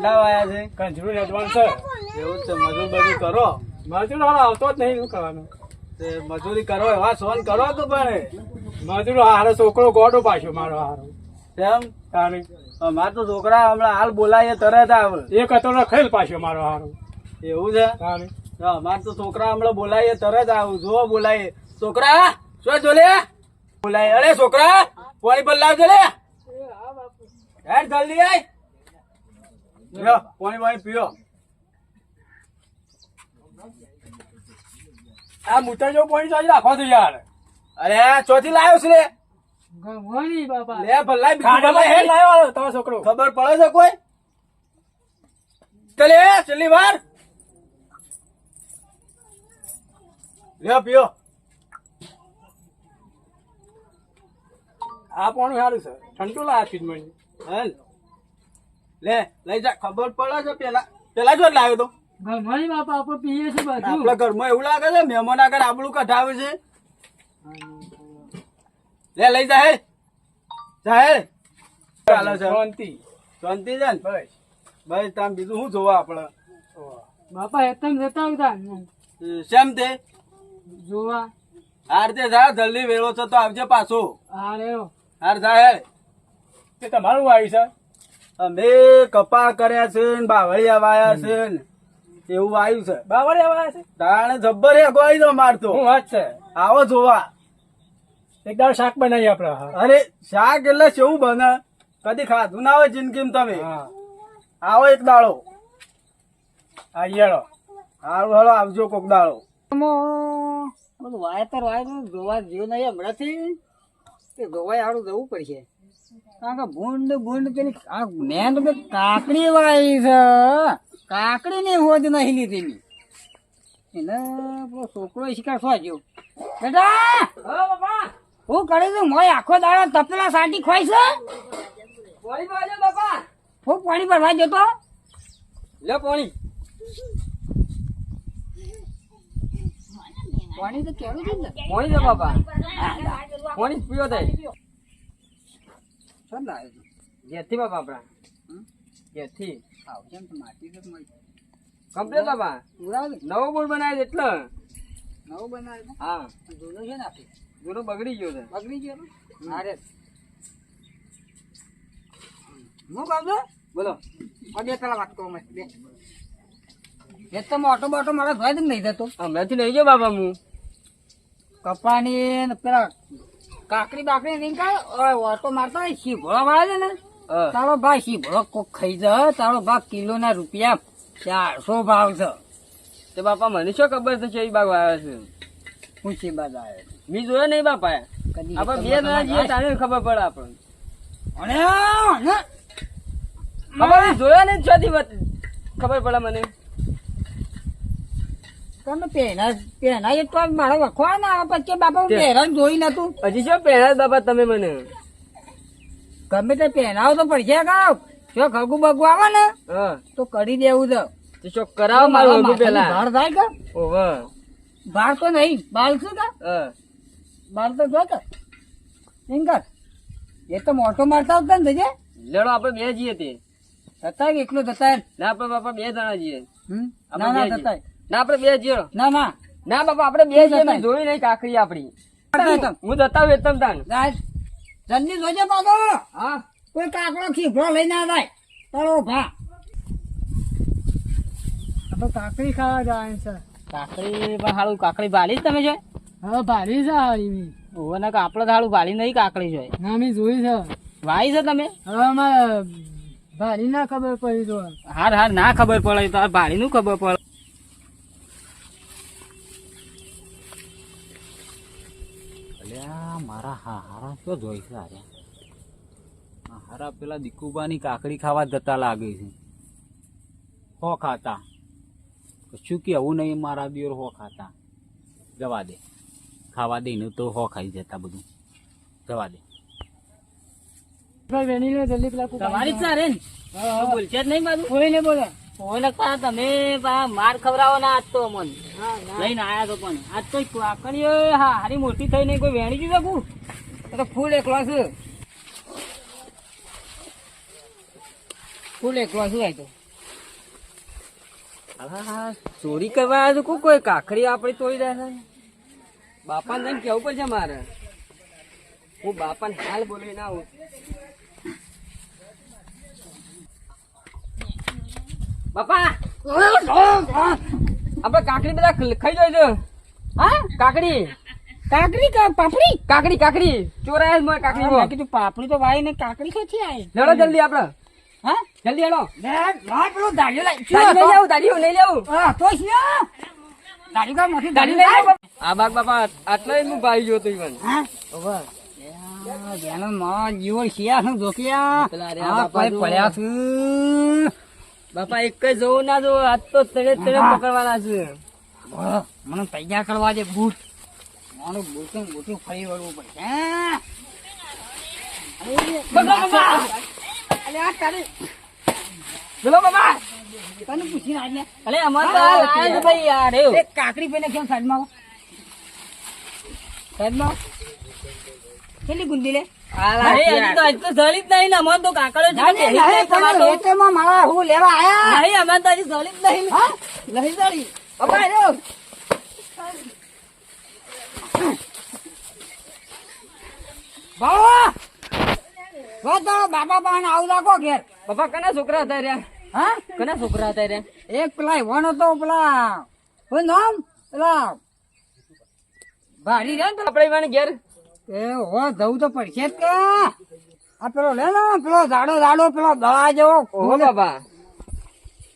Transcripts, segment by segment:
મંડાવ આયા છે? કંજરું એડવાન્સ છે એવું જ છે. મજૂર બધું કરો. મજૂર હાલ આવતો જ નહીં શું કરવાનું? તે મજૂરી કરો એવા સોન કરો તો પણ. મજૂર હારો છોકરો ગોડો પાછો મારો હારો. તેમ તારી. અમાર તો છોકરા હમણાં હાલ બોલાય તરત આવે. એક હતો ખેલ પાછો મારો હારો. એવું છે? તારી. તો અમાર તો છોકરા હમણાં બોલાય તરત આવું. જો બોલાય છોકરા શું જોલે? બોલાય અરે છોકરા પાણી પર લાવજો લે હેડ જલ્દી આય. લ્યો, પાણી વાણી પીઓ. આ મૂતર જેવું પોઈન્ટ ચાલી રાખો તો યાર. અરે ચોથી લાવ્યો છે લે. ગમવાની બાપા. લે ભલાઈ બીજું લાવ્યો તમારો છોકરો. ખબર પડે છે કોઈ? ચલે છેલ્લી વાર. લ્યો પીઓ. આ પણ સારું છે. ઠંડુ લાયા મળી હલ. લે લઈ જા ખબર પડે છે પેલા પેલા જો લાવ્યો તો. ઘરમાં બાપા આપણે પીએ છે બધું. આપણા ઘરમાં એવું લાગે છે મહેમાન આગળ આબડું કઢાવે છે. લે લઈ જા હે જા હેડ. ચાલો છે શાંતિ. શાંતિ છે ને? બસ. ભાઈ તામ બીજું શું જોવા આપણે બાપા એકદમ જતા આવતા શેમ તે? જોવા. હાર તે જા જલ્દી વેળો છો તો આવજે પાછો. હારે હાર જા હેડ. તે તમારું આવી છે? અમે કપા કર્યા છે ને બાવળિયા વાયા છે ને એવું આવ્યું છે. બાવળિયા વાયા છે? તાણે જબ્બર ગોઈ દો મારતો. હું વાત છે? આવો જોવા. એક દાળ શાક બનાવીએ આપણે અરે શાક એટલે કેવું બને? કદી ખાધું ના હોય જિંદગીમાં તમે. હા. આવો એક દાળો આ યેળો હારું હાલો આવજો કોક દાળો બધું વાયતર વાય જોવા જેવું નહીં હમણાંથી તે ગોવાય હારું જવું પડશે. કારણ કે ભૂંડ ભૂંડ પેલી મેં તો કાકડી વાળી છે. કાકડી ની હોજ નહીં લીધી ની એને પેલો છોકરો શિકાર શું ગયો. બેટા! હું કરી છે મોય આખો દાડો તપેલા સાટી ખોઈ છે? હું પાણી ભરવા જતો લે પાણી. પાણી તો કેવું છે. પાણી દે બાપા. પાણી પીવો દે. સર લાવે છે? જેથી બાપા આપણા. જેથી. આવશે ને તો માટી તો મળી કમ્પ્લેટ બાપા. નવો બોર્ડ બનાવ્યો એટલે. નવો બનાવે છે? હા. જૂનો છે ને આપી જૂનો બગડી ગયો છે. બગડી ગયો મારે અરે હું કહું છું? બોલો. બે પેલા વાત કહું બે. એ તો મોટો મોટો મારો ધોઈ જ નહીં થતો હમણાંથી નહીં ગયો બાપા હું. કપાની ને પેલા કાકડી બાકડી નહીં કાઢ ઓટો મારતા શીભળો વાળા છે ને. તારો ભાઈ શીભળો કોક ખાઈ જ તારો ભાવ કિલો ના રૂપિયા ચારસો ભાવ છે. તે બાપા મને શું ખબર છે કે બાગ આવ્યો છે? હું શી બાગ આવ્યો મી જોયો નહીં બાપા આપણે બે જણા જઈએ તારે ખબર પડે આપણને. બાપા મેં જોયો નહીં છોથી ખબર પડે મને. તમે પહેલા પહેલા એક તો મારો વખવા ના આવે પછી બાપા હું જોઈ નતું. હજી શું પહેલા બાપા તમે મને. ગમે તે પહેરાવો તો પડશે કાવ જો ખગુ બગુ આવે ને તો કરી દેવું તે. શું કરાવો મારું હગું પેલા ભાર થાય કે? ભાર તો નહીં બાલ શું કે? હા. બાલ તો જો કે. કર એ તો મોટો મારતા આવતા ને જજે લેડો આપણે બે જઈએ તે. થતા એકલો થતા ના આપણે બાપા બે જણા જઈએ ના ના થતા. ના આપણે બે જઈએ ના ના. ના બાપા આપડે બે જઈએ જોઈ નહીં કાકડી આપડી. હું જતા હું તાન જલ્દી જોજે પાછો. હા. કોઈ કાકડો ખીભડો લઈ ના જાય. ભા. તો કાકડી ખાવા જાય છે. કાકડી પણ કાકડી ભાલી જ તમે જોઈ હવે ભારી છે આવી ઓવે ના આપડે તો ભાલી નહીં કાકડી જોઈ ના મેં જોઈ છે. વાઈ છે તમે? હવે અમારે ભારી ના ખબર પડી તો. હાર હાર ના ખબર પડે તો ભાલી નું ખબર પડે. અલ્યા મારા હારા શું જોઈ છે હારા હારા પેલા દીકુબાની કાકડી ખાવા જતા લાગે છે. હો ખાતા. કશું કેવું નહીં મારા દિયોર હો ખાતા. જવા દે. ખાવા દઈને તો હો ખાઈ જતા બધું. જવા દે. ભાઈ વેની જલ્દી પેલા તમારી જ સારે બોલશે જ નહીં બાજુ? કોઈ ને બોલે? કોઈ લગતા તમે પા માર ખવડાવો ના આજ તો મન લઈને આયા તો પણ. આજ તો કાકડી હા હારી મોટી થઈને કોઈ વેણી જ શકું તો ફૂલ એકલો છે. ફૂલ એકલો છું તો. ચોરી કરવા આવ્યો તો કોઈ કાકડી આપડી તોડી રહ્યા છે? બાપાને જઈને કેવું પડશે મારે? હું બાપાને હાલ બોલી ના આવું. બાપા! આપડે કાકડી બધા ખાઈ જોઈશું હા? કાકડી? કાકડી પાપડી? કાકડી કાકડી. ચોરાય મોય કાકડી મેં કીધું પાપડી તો વાય ને કાકડી ક્યાંથી આવી લડો જલ્દી આપડે હા? જલ્દી હેડો. લે લાય પેલો દાડિયો લાય લઈ જાવ દાડી લઈ લેવું. હા તો છે દાડિયો કા નથી દાડી લઈ જાવ આ બાગ બાપા આટલો હું ભાઈ ગયો તો ઈવન. હા? ઓવા. જેનો માં જીવન શિયા હું જોકિયા પેલા રે બાપા પડ્યા છે. બાપા એક જ જોવું ના જો આજ તો તળે તળે પકડવાના છે. મને તૈયાર કરવા દે બૂટ. મારું બૂટું બૂટું ફરી વળવું પડશે. છે ભાઈ કાકડી પેને કેમ સાઈડમાં સાઈડમાં કેટલી ગુંદી લે? બાપા પાસે આવું રાખો ઘેર. બાપા કના છોકરા હતા રહ્યા? હા? કના છોકરા હતા રહ્યા? એક પેલા વણ હતો પેલા નામ? પેલા ભારી રે ને આપડે ઘેર? એ હો જવું તો પડશે જ કે. આ પેલો લે ને પેલો જાડો જાડો પેલો દડા જેવો બાપા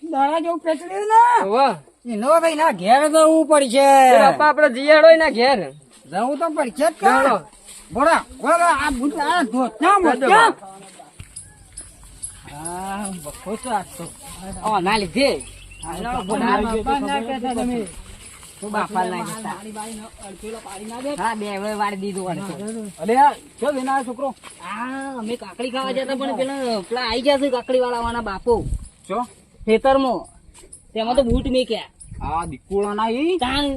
દડા જેવું પેટલ્યું ને. ઓહો. એનો ભાઈ ના ઘેર જવું પડશે. બાપા આપણે જીયાડો ના ઘેર. જવું તો પડશે જ કે. બોલા બોલા આ બુટ આ ધોતા મોટા હા બખો તો તો. ઓ ના લીધે. બાપા ના કહેતા તમે. તું બાપા ના કહેતા. હા બે હવે વાળી દીધું વાળી ચો લઈને છોકરો? હા અમે કાકડી ખાવા જતા પણ પેલા પેલા આઈ ગયા કાકડી વાળા બાપો. ચો? ખેતરમાં. તેમાં તો બૂટ મેક્યા. આ દીકુળા ના ઈ? તાણ.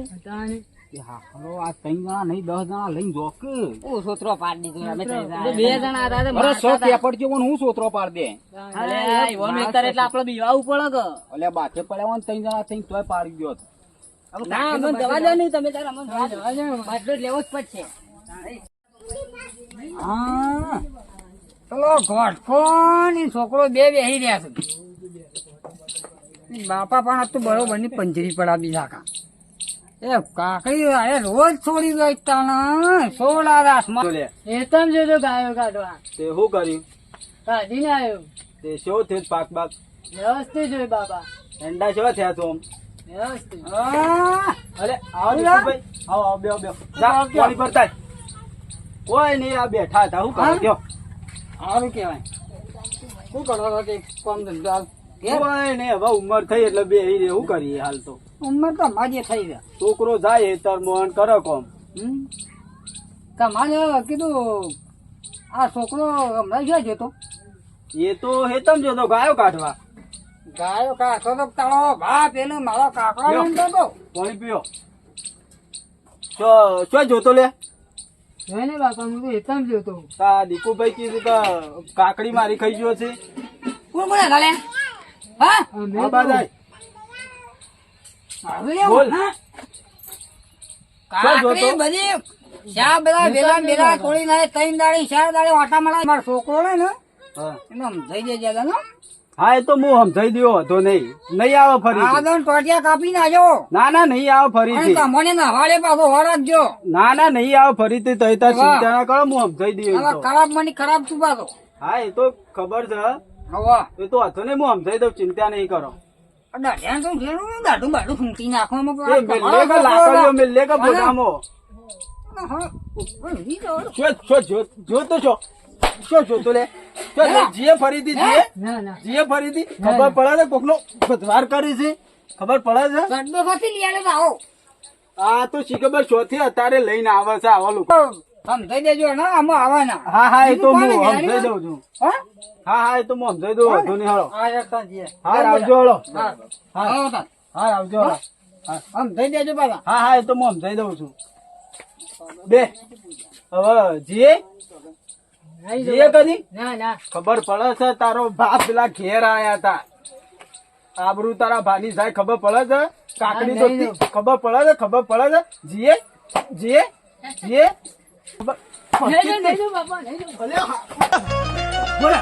આ ત્રણ જણા નહીં દસ જણા લઈને જોક. ઓ સોતરો પાડી દીધો અમે બે જણા હતા સો જેવો હું સોતરો પાડ દે. અરે આ ઈવોન વેચતા એટલે આપણે બીવાવું પડે કે. અલે બાથે પડ્યા ને ત્રણ જણા થઈને તોય પાડી ગયો હતો. ના અમને જવા દો નહીં તમે તાર અમને જવા દો. બાટલો લેવો જ પડશે. હા. પેલો ઘોટકો ને છોકરો બે બેસી રહ્યા છે. બાપા પણ આ બરોબરની પંજરી પડાવી શાકા એ કાકડી અરે રોજ છોડી ગઈ તને સોળા રાસમાં લે એતમ જોજો ગાયો કાઢવા તે શું કર્યું? કાઢીને આવ્યો. તે શું થયું પાક બાક? વ્યવસ્થિત જોઈ બાપા. ઠંડા કેવા થયા તો અલે આવો દીકુભાઈ આવો આવો બેહો બેહો. જા પાણી ભરતા. કોઈ નહીં આ બેઠા હતા. હું કરો? કયો સારું કેવાય શું કરો કે કોમ ધંધો? કોઈ નહીં હવે ઉંમર થઈ એટલે બે એવું કરીએ હાલ તો. ઉંમર તો માજે થઈ ગયા છોકરો જાય હેતર મોહન કરો કોમ. હમ? તમારે કીધું આ છોકરો હમણાં જાય જતો એ તો હેતમ જતો ગાયો કાઢવા. ગાયો કાઢો તો તાળો બા પેલું મારો કાકડો લઈને તો. પાણી પીઓ. ચો ચો જોતો લે. જોઈને બાપા હું તો એતમ જોતો તા દીકુભાઈ કીધું તો કાકડી મારી ખાઈ ગયો છે. કોણ કોણ ગાલે હા? આ બાજાય. બોલ. હા? કાકડી બધી શા બધા વેલા વેલા થોડી ના ત્રણ દાડી ચાર દાડી ઓટા મળે મારો છોકરો ને હા. એને સમજાઈ દેજે દાદા ને હા એ તો હું સમજાઈ દયો હતો નહીં. નહીં આવે ફરી આદન ટોટિયા કાપી નાખજો ના ના નહીં આવે ફરી તમને નવાડે પાછો વરાજજો ના ના નહીં આવે ફરીથી તો. ચિંતા ના કરો હું સમજાઈ દયો ખરાબ મને ખરાબ છું પાછો. હા એ તો ખબર છે. હવે એ તો હતો ને હું સમજાઈ દઉં ચિંતા નહીં કરો. દાઢિયા તો ને દાઢું બાઢું ફૂંકી નાખવામાં એ મેલ્લે કે લાકડીઓ મેલ્લે કે બોધામો. શું શું જો જો તો છો શું જોતો લે? જીએ ફરીથી ના જીએ ફરીથી ખબર પડે છે કોકનો બદવાર કરી છે? ખબર પડે છે? આવો આ તો શી ખબર શોથી અત્યારે લઈને આવે છે આવા લોકો. સમજાઈ દેજો ને આમાં આવવાના હા હા એ તો હું સમજાઈ દઉં છું. હા? હા એ તો હું સમજાઈ દઉં વાંધો નહીં. હા આવજો હાલો. હા. હા. આવજો હાલો સમજાઈ દેજો પાછા. હા હા એ તો હું સમજાઈ દઉં છું. બે. હવે જીએ? જીએ કદી ના ના. ખબર પડે છે તારો બાપ પેલા ઘેર આયા હતા આબરૂ તારા ભાની સાહેબ ખબર પડે છે? કાકડી તો ખબર પડે છે? ખબર પડે છે? જીએ જીએ જીએ. ખબર-. બોલે.